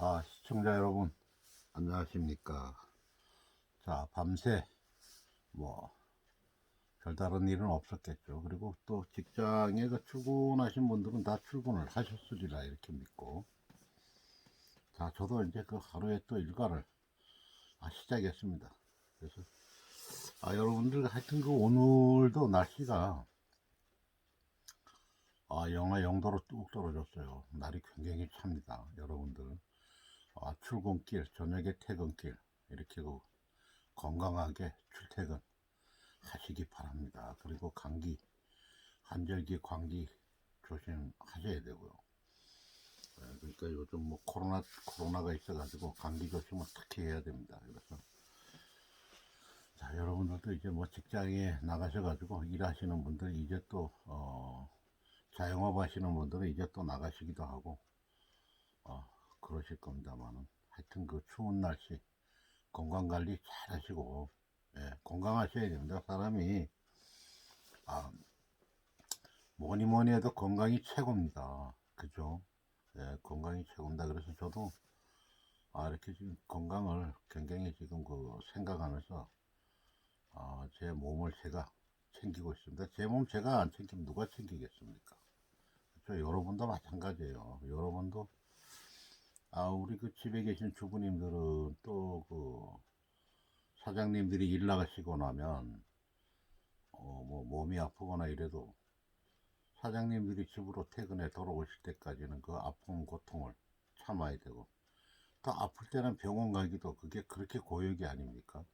아, 시청자 여러분, 안녕하십니까. 자, 밤새, 뭐, 별다른 일은 없었겠죠. 그리고 또 직장에 그 출근하신 분들은 다 출근을 하셨으리라 이렇게 믿고. 자, 저도 이제 그 하루에 또 일과를 아, 시작했습니다. 그래서, 아, 여러분들 하여튼 그 오늘도 날씨가 아, 영하 0도로 뚝 떨어졌어요. 날이 굉장히 찹니다. 여러분들. 아, 출근길, 저녁에 퇴근길, 이렇게 그 건강하게 출퇴근 하시기 바랍니다. 그리고 감기, 한절기 감기 조심하셔야 되고요. 네, 그러니까 요즘 뭐 코로나, 코로나가 있어가지고 감기 조심을 특히 해야 됩니다. 그래서 자, 여러분들도 이제 뭐 직장에 나가셔가지고 일하시는 분들 이제 또, 어, 자영업 하시는 분들은 이제 또 나가시기도 하고, 어, 그러실 겁니다만은. 하여튼 그 추운 날씨, 건강 관리 잘 하시고, 예, 건강하셔야 됩니다. 사람이, 아, 뭐니 뭐니 해도 건강이 최고입니다. 그죠? 예, 건강이 최고입니다. 그래서 저도, 아, 이렇게 지금 건강을 굉장히 지금 그 생각하면서, 아, 제 몸을 제가 챙기고 있습니다. 제 몸 제가 안 챙기면 누가 챙기겠습니까? 그렇죠? 여러분도 마찬가지예요. 여러분도 아 우리 그 집에 계신 주부님들은 또 그 사장님들이 일 나가시고 나면 어 뭐 몸이 아프거나 이래도 사장님들이 집으로 퇴근해 돌아오실 때까지는 그 아픔 고통을 참아야 되고 또 아플 때는 병원 가기도 그게 그렇게 고역이 아닙니까?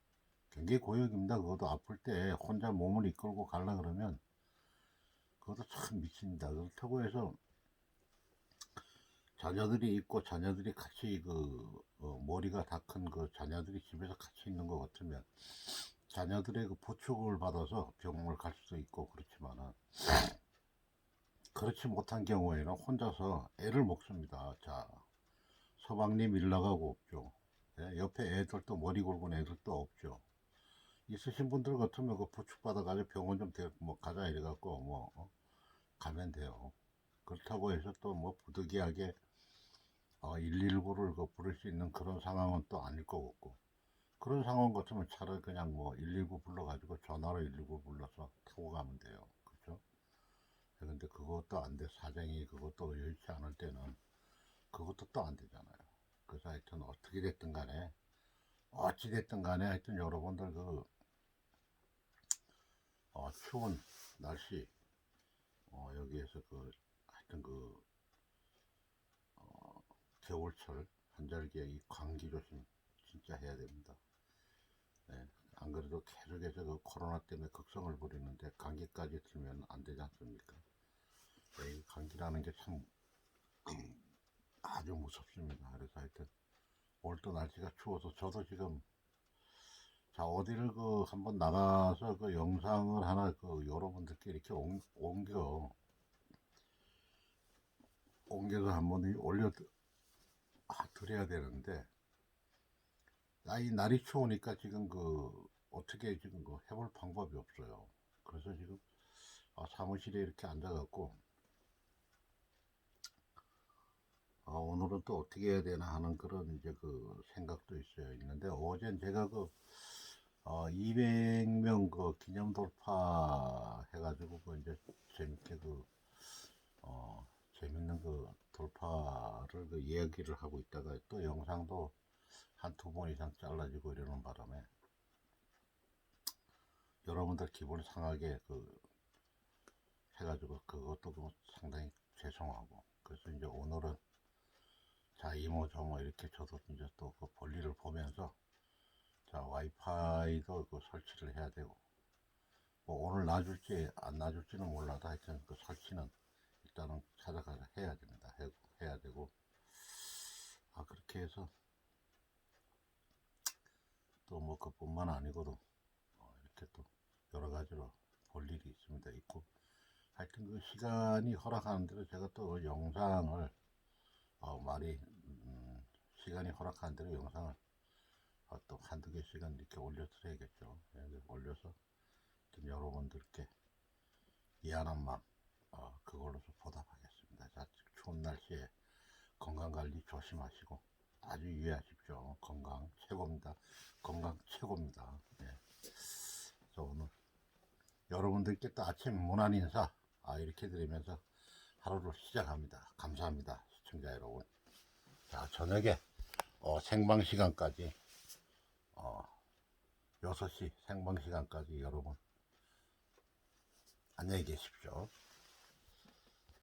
굉장히 고역입니다. 그것도 아플 때 혼자 몸을 이끌고 가려 그러면 그것도 참 미칩니다. 그렇다고 해서 자녀들이 있고 자녀들이 같이 그 어, 머리가 다 큰 그 자녀들이 집에서 같이 있는 것 같으면 자녀들의 그 보축을 받아서 병원을 갈 수도 있고 그렇지만은 그렇지 못한 경우에는 혼자서 애를 먹습니다. 자 서방님 일 나가고 없죠. 예, 옆에 애들도 머리 굵은 애들도 없죠. 있으신 분들 같으면 그 부축 받아가지고 병원 좀 데리고 뭐 가자 이래갖고 뭐 어, 가면 돼요. 그렇다고 해서 또 뭐 부득이하게 어, 119를 그 부를 수 있는 그런 상황은 또 아닐 것 같고 그런 상황 같으면 차라리 그냥 뭐 119 불러가지고 전화로 119 불러서 타고 가면 돼요. 그렇죠? 근데 그것도 안 돼. 사정이 그것도 여의치 않을 때는 그것도 또 안 되잖아요. 그래서 하여튼 어떻게 됐든 간에 어찌 됐든 간에 하여튼 여러분들 그 어, 추운 날씨 어, 여기에서 그 하여튼 그 어, 겨울철 한절기에 이 감기 조심 진짜 해야 됩니다. 네, 안 그래도 계속해서 그 코로나 때문에 극성을 부리는데 감기까지 들면 안 되지 않습니까? 네, 이 감기라는 게 참 아주 무섭습니다. 그래서 하여튼 오늘 또 날씨가 추워서 저도 지금 자 어디를 그 한번 나가서 그 영상을 하나 그 여러분들께 이렇게 옮, 옮겨 옮겨서 한번 올려 아, 드려야 되는데 아, 이 날이 추우니까 지금 그 어떻게 지금 그 해볼 방법이 없어요. 그래서 지금 아, 사무실에 이렇게 앉아갖고 아, 오늘은 또 어떻게 해야 되나 하는 그런 이제 그 생각도 있어요. 있는데 어젠 제가 그 어, 200명 그 기념 돌파 해가지고 그 이제 재밌게 그 어, 재밌는 그 돌파를 그 이야기를 하고 있다가 또 영상도 한 두 번 이상 잘라지고 이러는 바람에 여러분들 기분 상하게 그 해가지고 그것도 뭐 상당히 죄송하고 그래서 이제 오늘은 자 이모 저모 이렇게 저도 이제 또 그 볼일을 보면서 자 와이파이도 그 설치를 해야 되고 뭐 오늘 놔줄지 안 놔줄지는 몰라도 하여튼 그 설치는 일단은 찾아가서 해야 됩니다 해, 해야 되고 아 그렇게 해서 또 뭐 그뿐만 아니고도 어, 이렇게 또 여러 가지로 볼 일이 있습니다 있고 하여튼 그 시간이 허락하는 대로 제가 또그 영상을 어, 말이 음, 시간이 허락하는 대로 영상을 어, 또 한두 개 시간 이렇게 올려드려야겠죠. 예, 올려서 좀 여러분들께 미안한 마음 어, 그걸로서 보답하겠습니다. 자, 추운 날씨에 건강 관리 조심하시고 아주 유의하십시오. 건강 최고입니다. 건강 최고입니다. 예. 그래서 오늘 여러분들께 또 아침 문안 인사 아, 이렇게 드리면서 하루를 시작합니다. 감사합니다. 시청자 여러분. 자, 저녁에 어, 생방 시간까지 어, 6시 생방 시간까지 여러분 안녕히 계십시오.